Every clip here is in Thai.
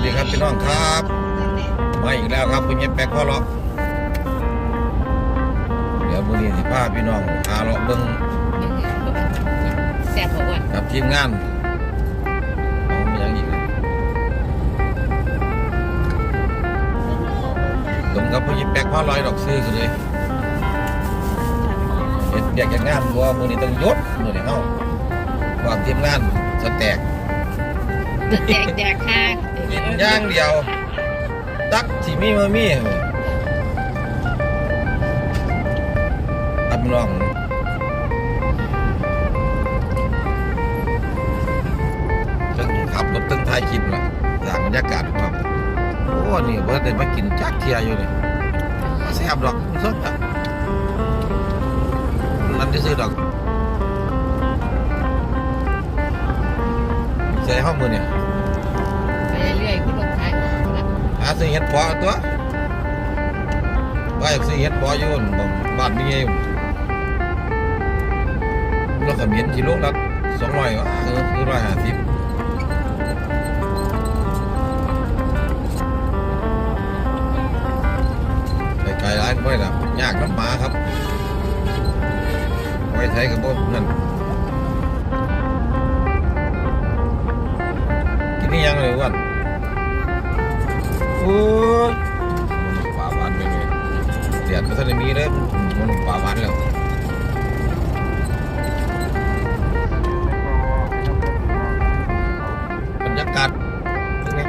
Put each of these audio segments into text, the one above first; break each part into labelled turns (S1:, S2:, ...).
S1: สดีครับพี่น้องครับมาอีกแล้วครับคุณเย็บแป๊กพ่อล็อกเดี๋ยวมื้อนี้สิพาพี่น้องหาเลาะเบิ่ง
S2: แซ่บบอกว่า
S1: กับทีมงานเอามีอย่างอีกนะตรงกับคุณเย็บแป๊กพ่อลอยดอกซื้อกันเลยเฮ็ดเรียกอย่างงานบ่มื้อนี้ต้องยศมื้อนี้เฮาความทีมงานสแต็ก
S2: แจกแจกค่า
S1: กินอย่างเดียวตักที่มีมามีอันน้องตึงขับรถตึงท้ายคลิปละสร้างบรรยากาศความโอ้นี่เบิร์ดได้มากินจักเทียอยู่เลยแซ่บดอกสดอะนั่นที่ซื้อดอกใส่ห้องมือเนี่ย ซื้อเห็ดพอตัวว่าอยากซื้อเห็ดพออยู่บ่บ้านนี่ไงเราขมิ้นกิโลละสองร้อยวะเออคือร้อยห้าสิบไกลร้านไว้ละยากน้ำหมาครับไว้ใช้กับพวกนั่น โอ้ยมันป่าหวานไปเลยเดียดมันทันมีเลยมันป่าหวานแล้วบรรยากาศเป็นไง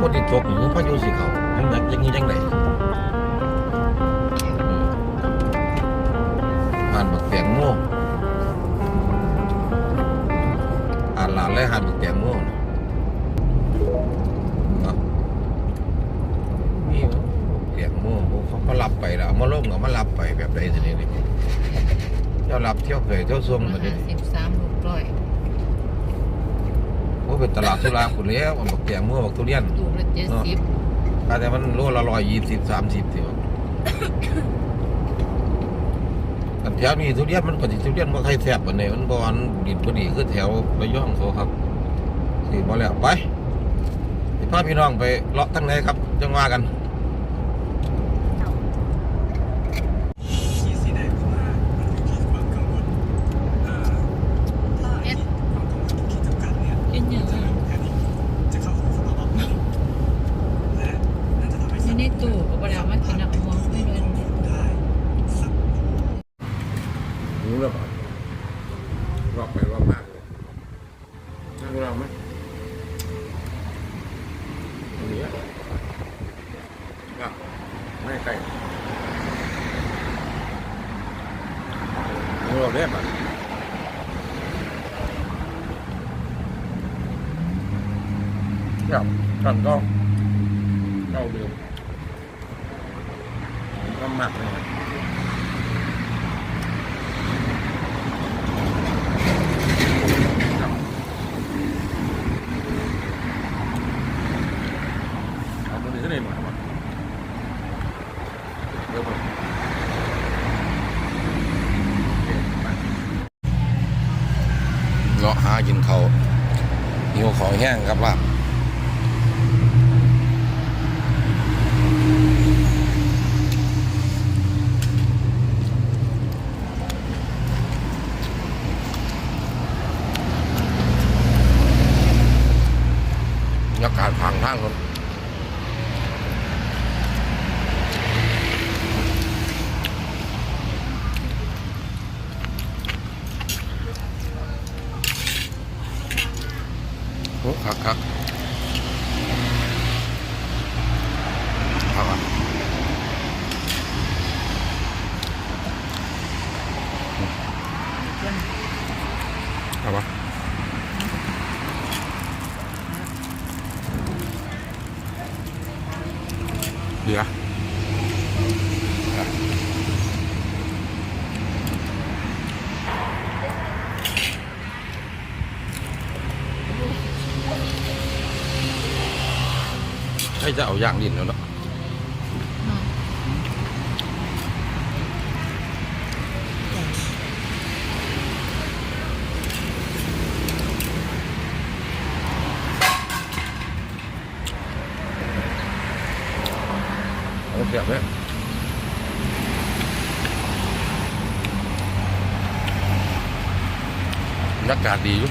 S1: คนที่ตกอยู่พายุสิเขายังอยากอยังนี้ยังไงอ่านบักแตงโมอ่านหลานเลยอ่านบักแตงโมน่ะเนาะ มีเสียงโม่เขาก็รับไปแล้วเอา มาลงเอามารับไปแบบใดสิเนี่ยเจ้ารับเที่ยวเคยเที่ยวซุ่มแบบนี้
S2: สิบสามลูกร้อย
S1: ว่าเป็นตลาดสุราคุณแล้วมันบอกเสียงโม่บอกทุเรียน
S2: ลูกละเจ็ดสิบ
S1: แต่มันโลละร้อยยี่สิบสามสิบสิวะอันแถวนี้ทุเรียนมันก็สิทุเรียนบ่ใครแซ่บปานใดมันบ่อันดินบ่ดีคือแถวระยองเขาครับสิบ่แล้วไปสิพาพี่น้องไปเลาะทั้งไหนครับจังว่ากัน
S3: ที่สีแดงเข้ามามันมีความกังวลเอ่อถ้าไอ้ความกังวลขีดจำกัดเนี่ย
S2: กินอย่าง
S3: จะ
S2: นั้น
S3: แพนิคจะเข้าสู่ภาวะแพนิคและนั่นจะทำให้
S2: ที่ในตู้ก็บริเอามากินอะมองไม่เดิน
S3: ได้สัก
S1: รู้แล้วป่ะรอบไปรอบมากเลยนั่งรอบไหมตรงนี้อะอะไม่ใกล้ รู้รอบแรกอะครับกันก็เก้าเดือนก็หมักเลย เอาตัวนี้ขึ้นเลยหน่อยมาเดี๋ยวก่อนเลาะหา กินเขาหิวของแห้งครับล่ะบรรยากาศผังทางคน โอ้คักคักเอาอะเอาปะ เดี๋ยวให้จ อาย่างดินแล้วเนาะเสียบเลยบรรยากาศดีอยู่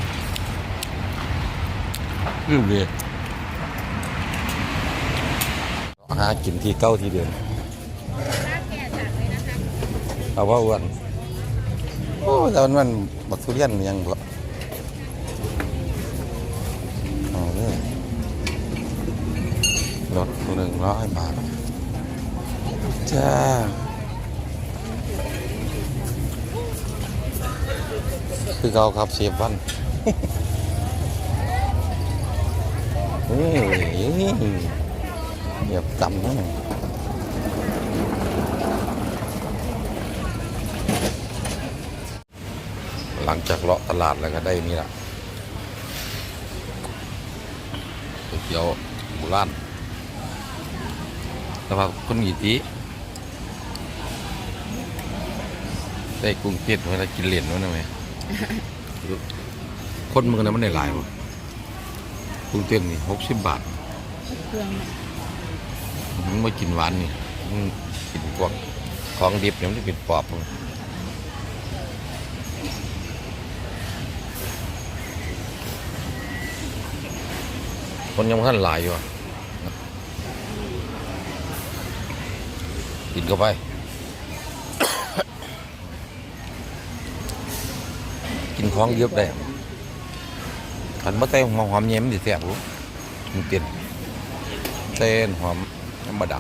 S1: อืมดีหากินที่เก้าที่เดิมเอาว่าอ้วนโอ้แต่มันมันบักทุเรียนยังบ่เอาเลยลดหนึ่งร้อยบาท จ้าคือเขาครับเสียบวันนี่เหยียบต่ำนะหลังจากเลาะตลาดแล้วก็ได้นี่ละก๋วยเตี๋ยวโบราณแล้วว่าคนกี่ตี ได้กุ้งเต้นเวลากินเหรียญวะนะไหมคนมึงนะมันได้หลายวะกุ้งเต้นนี่หกสิบบาท
S2: เครื่อง
S1: มึงไม่กินหวานนี่มึงกินพวกของดิบเนี่ยมันจะเป็นปอบมึงคนยังขั้นหลายอยู่อะกินเข้าไป กินของเยอะได้ขันมะเต้หอมหอมเย็มดิแซ่บรู้มันเตียนเต้นหอมธรรมดา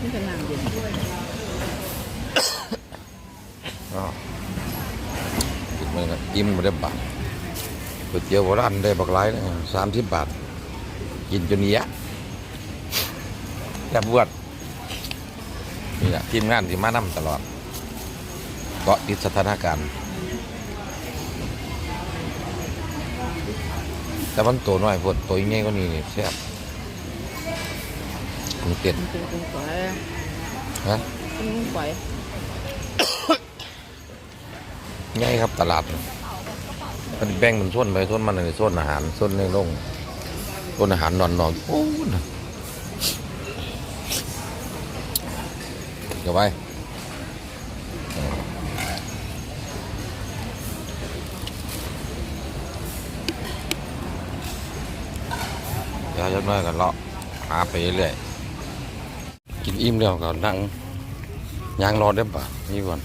S2: นี่เป็นน้ำเย็นด้วย
S1: อ้าวกินมันก็อิ่มมาได้บาทก๋วยเตี๋ยวโบราณได้บักหลายนะสามสิบบาท กินจนเนี้ยแซ่บบวด นี่แหละทีมงานที่มานำตลอดเกาะติดสถานการณ์แต่มันตัวน้อยพวดตัวใหญ่ก็นี่นี่แซ่บกุ้งเต้น
S2: มันเป็นกุ้งฝอย
S1: ฮะ
S2: เป็นกุ้งฝอย
S1: ง่ายครับตลาด มันแบ่งเป็นส่วนไปส่วนมันในส่วนอาหารส่วนในโรงส่วนอาหารนอนนอนโอ้นะ เดี๋ยวไปเดี๋ยวจะน้อยกันเลาะหาไปเรื่อยกินอิ่มแล้วก็นั่งยางรอได้ป่ะนี่ก่อน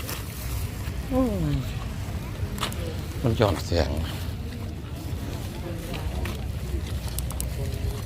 S1: มันย้อนแสง